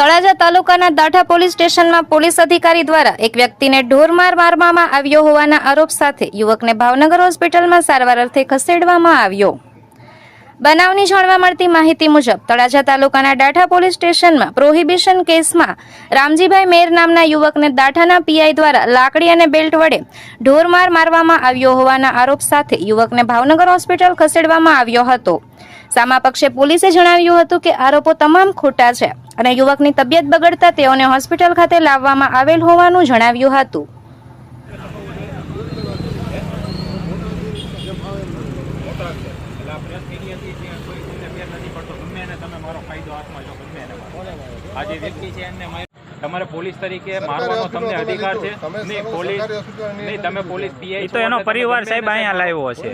તળાજા તાલુકાના દાઠા પોલીસ સ્ટેશનમાં પોલીસ અધિકારી દ્વારા એક વ્યક્તિને ઢોરમાર મારવામાં આવ્યો હોવાના આરોપ સાથે યુવકને ભાવનગર હોસ્પિટલમાં સારવાર અર્થે ખસેડવામાં આવ્યો. બનાવની જાણવા મળતી માહિતી મુજબ, તળાજા તાલુકાના દાઠા પોલીસ સ્ટેશનમાં પ્રોહિબિશન કેસમાં રામજીભાઈ મેર નામના યુવકને દાઠાના પીઆઈ દ્વારા લાકડી અને બેલ્ટ વડે ઢોરમાર મારવામાં આવ્યો હોવાના આરોપ સાથે યુવકને ભાવનગર હોસ્પિટલ ખસેડવામાં આવ્યો હતો. સામા પક્ષે પોલીસે જણાવ્યું હતું કે આરોપો તમામ ખોટા છે. અને યુવકની તબિયત બગડતા તેઓને હોસ્પિટલ ખાતે લાવવામાં આવેલ હોવાનું જણાવ્યું હતું. વ્યક્તિ છે એમને તમારે પોલીસ તરીકે મારવાનો તમને અધિકાર છે? નહીં પોલીસ નહીં તમે પોલીસ પીઆઈ તો એનો પરિવાર સાહેબ અહીંયા લાવ્યો છે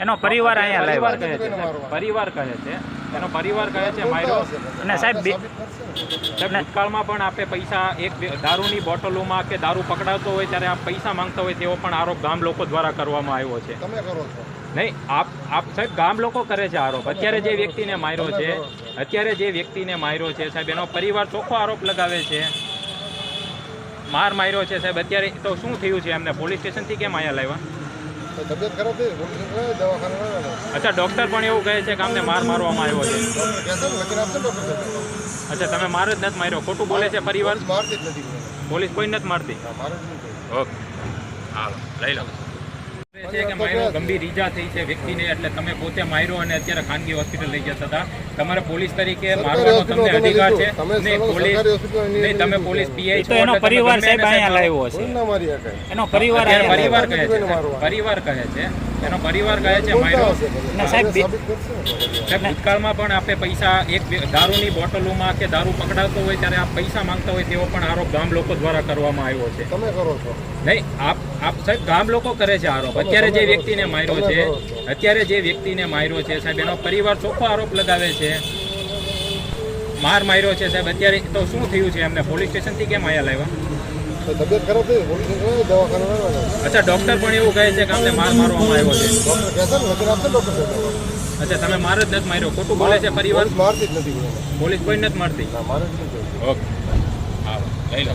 એનો પરિવાર અહીંયા પરિવાર લાવ્યો કહે છે. પરિવાર કહે છે એનો પરિવાર કહે છે માર્યો અને સાહેબ ભૂતકાળમાં પણ આપે પૈસા એક દારૂની બોટલોમાં કે દારૂ પકડાતો હોય ત્યારે આપ પૈસા માંગતા હોય તેવો પણ આરોપ ગામ લોકો દ્વારા કરવામાં આવ્યો છે. તમે કરો છો. નહીં આપ આપ સાહેબ ગામ લોકો કરે છે આરોપ. અત્યારે જે વ્યક્તિને માર્યો છે. અત્યારે જે વ્યક્તિને માર્યો છે સાહેબ એનો પરિવાર ચોખ્ખો આરોપ લગાવે છે. માર માર્યો છે સાહેબ. અત્યારે તો શું થયું છે એમને? પોલીસ સ્ટેશનથી કેમ અહીંયા લાવ્યા? તબિયત ખરાબ થઈ દવાખાના અચ્છા ડૉક્ટર પણ એવું કહે છે કે અમને માર મારવામાં આવ્યો છે. અચ્છા તમે મારો જ નથી માર્યો. ખોટું બોલે છે પરિવાર? પોલીસ મારતી જ નથી. પોલીસ કોઈ નથી મારતી. ઓકે. હાલો લઈ લો. છે કે માર્યો ગંભીર ઈજા થઈ છે વ્યક્તિને એટલે તમે પોતે માર્યો અને અત્યારે ખાનગી હોસ્પિટલ લઈ જતા હતા. તમારે પોલીસ તરીકે મારવાનો તમને અધિકાર છે. તમે પોલીસ હોસ્પિટલની નહીં તમે પોલીસ પીઆઈ ઈ એનો પરિવાર સાહેબ અહીંયા લાવ્યો છે કોઈને ના મારી શકાય. એનો પરિવાર પરિવાર કહે છે. પરિવાર કહે છે. એનો પરિવાર કહે છે. ના, સાહેબ, ભૂતકાળમાં પણ આપે પૈસા એક દારૂની બોટલોમાં કે દારૂ પકડાતો હોય ત્યારે આપ પૈસા માંગતા હોય તેવો પણ આરોપ ગામ લોકો દ્વારા કરવામાં આવ્યો છે. તમે કરો છો. નહીં આપ આપ સાહેબ ગામ લોકો કરે છે આરોપ. અત્યારે જે વ્યક્તિને માર્યો છે અત્યારે જે વ્યક્તિને માર્યો છે સાહેબ એનો પરિવાર ચોખ્ખો આરોપ લગાવે છે. માર માર્યો છે સાહેબ. અત્યારે તો શું થયું છે? એમને પોલીસ સ્ટેશનથી કેમ અહીંયા લાવ્યા તબિયત ખરાબ થઈ પોલીસ દવાખાને લાવવાના. અચ્છા ડૉક્ટર પણ એવું કહે છે કે અમને માર મારવામાં આવ્યો છે. ડોક્ટર લખીને આપશે ને અચ્છા તમે માર જ નથી માર્યો ખોટું બોલે છે પરિવાર? મારતી જ નથી. પોલીસ કોઈ નથી મારતી? મારે જ નથી ઓકે. હા લઈ લો